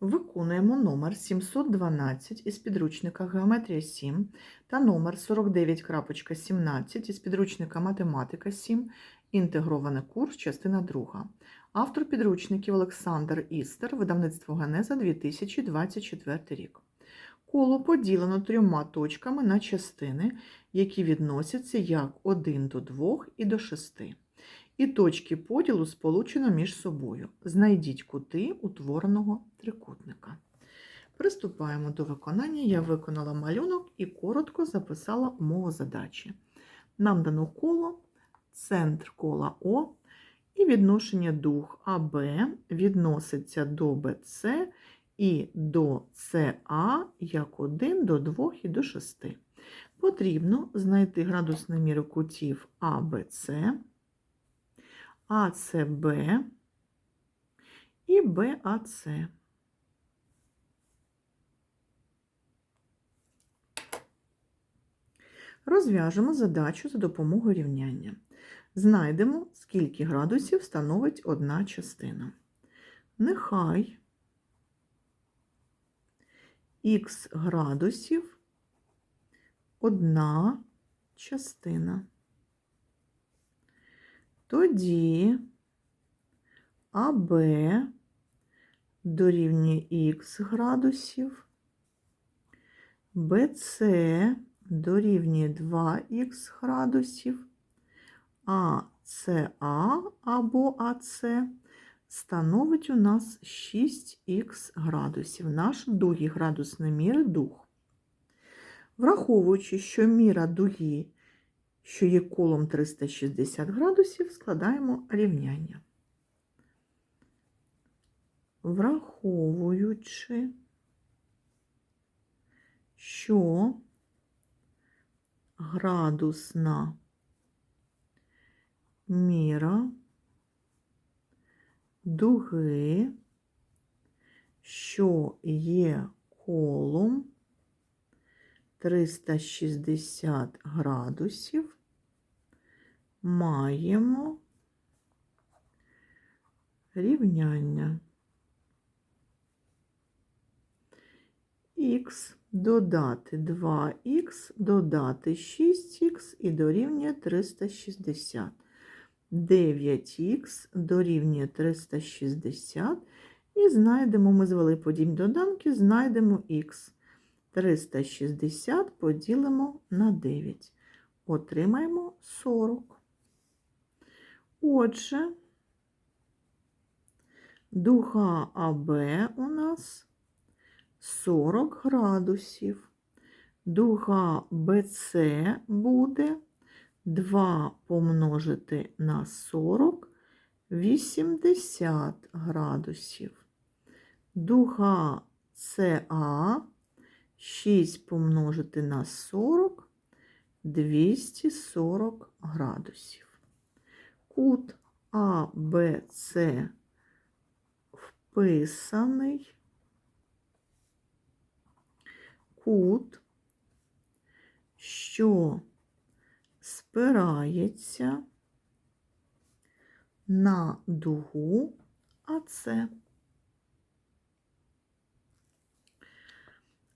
Виконуємо номер 712 із підручника Геометрія 7 та номер 49.17 із підручника Математика 7, інтегрований курс, частина 2. Автор підручників Олександр Істер, видавництво Генеза 2024 рік. Коло поділено трьома точками на частини, які відносяться як 1 до 2 і до 6. І точки поділу сполучено між собою. Знайдіть кути утвореного трикутника. Приступаємо до виконання. Я виконала малюнок і коротко записала умову задачі. Нам дано коло, центр кола О і відношення дух АБ відноситься до БЦ і до СА як 1 до 2 і до 6. Потрібно знайти градусну міру кутів АБЦ, АЦБ і БАЦ. Розв'яжемо задачу за допомогою рівняння. Знайдемо, скільки градусів становить одна частина. Нехай х градусів одна частина. Тоді АБ дорівнює х градусів, БЦ дорівнює 2х градусів, а або АЦ становить у нас 6х градусів. Наш дуги градусної міри дух. Враховуючи, що міра дуги, що є колом 360 градусів, складаємо рівняння. Враховуючи, що градусна міра дуги, що є колом 360 градусів, маємо рівняння х додати 2х, додати 6х і дорівнює 360. 9х дорівнює 360. І знайдемо, ми звели подібні доданки, знайдемо х. 360 поділимо на 9. Отримаємо 40. Отже, дуга АБ у нас 40 градусів. Дуга БЦ буде 2 помножити на 40 80 градусів. Дуга СА 6 помножити на 40 240 градусів. Кут АБЦ вписаний. Кут, що спирається на дугу АЦ.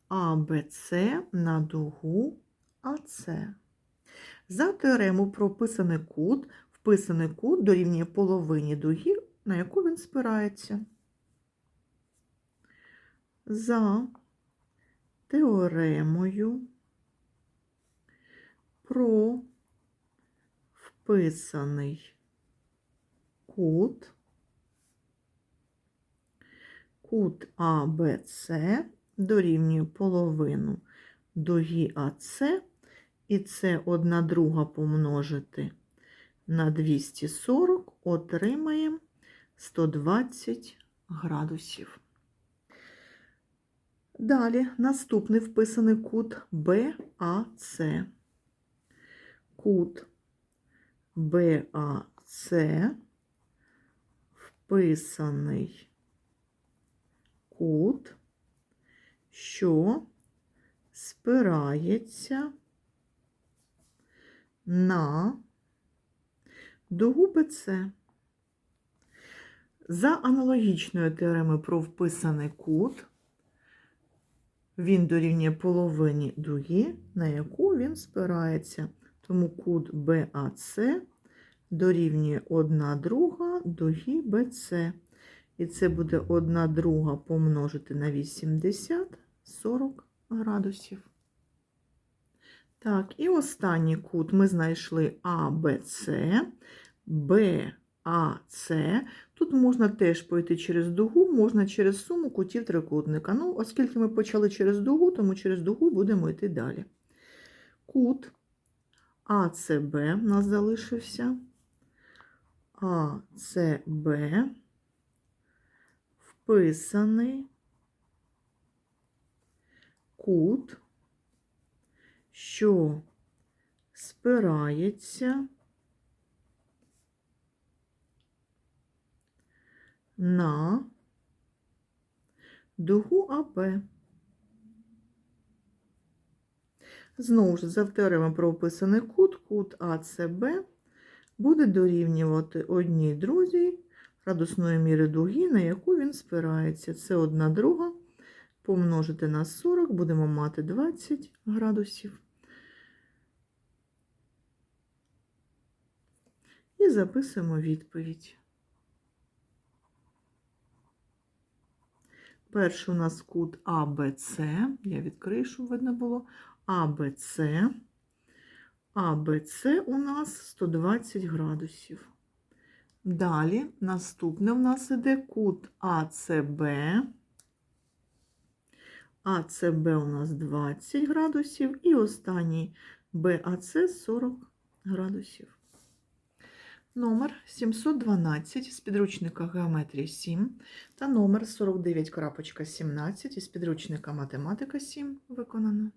АБЦ на дугу АЦ. За теорему прописаний кут, вписаний кут дорівнює половині дуги, на яку він спирається. За теоремою про вписаний кут, кут АБЦ дорівнює половину дуги АЦ, і це одна друга помножити на 240, отримаємо 120 градусів. Далі наступний вписаний кут БАЦ. Кут БАЦ вписаний кут, що спирається на дугу БЦ. За аналогічною теоремою про вписаний кут, він дорівнює половині дуги, на яку він спирається. Тому кут BAC дорівнює 1 друга дуги BC. І це буде 1 друга помножити на 80, 40 градусів. Так, і останній кут ми знайшли ABC, BAC. Тут можна теж пойти через дугу, можна через суму кутів трикутника. Ну, оскільки ми почали через дугу, тому через дугу будемо йти далі. Кут АЦБ у нас залишився. АЦБ вписаний кут, що спирається на дугу АБ. Знову ж, за теоремою про описаний кут, кут АЦБ буде дорівнювати одній друзі градусної міри дуги, на яку він спирається. Це одна друга. Помножити на 40, будемо мати 20 градусів. І записуємо відповідь. Перший у нас кут АБЦ. Я відкрию, щоб видно було. АБЦ. АБЦ у нас 120 градусів. Далі наступне у нас іде кут АЦБ. АЦБ у нас 20 градусів і останній БАЦ 40 градусів. Номер 712 з підручника Геометрія 7 та номер 49.17 із підручника Математика 7 виконано.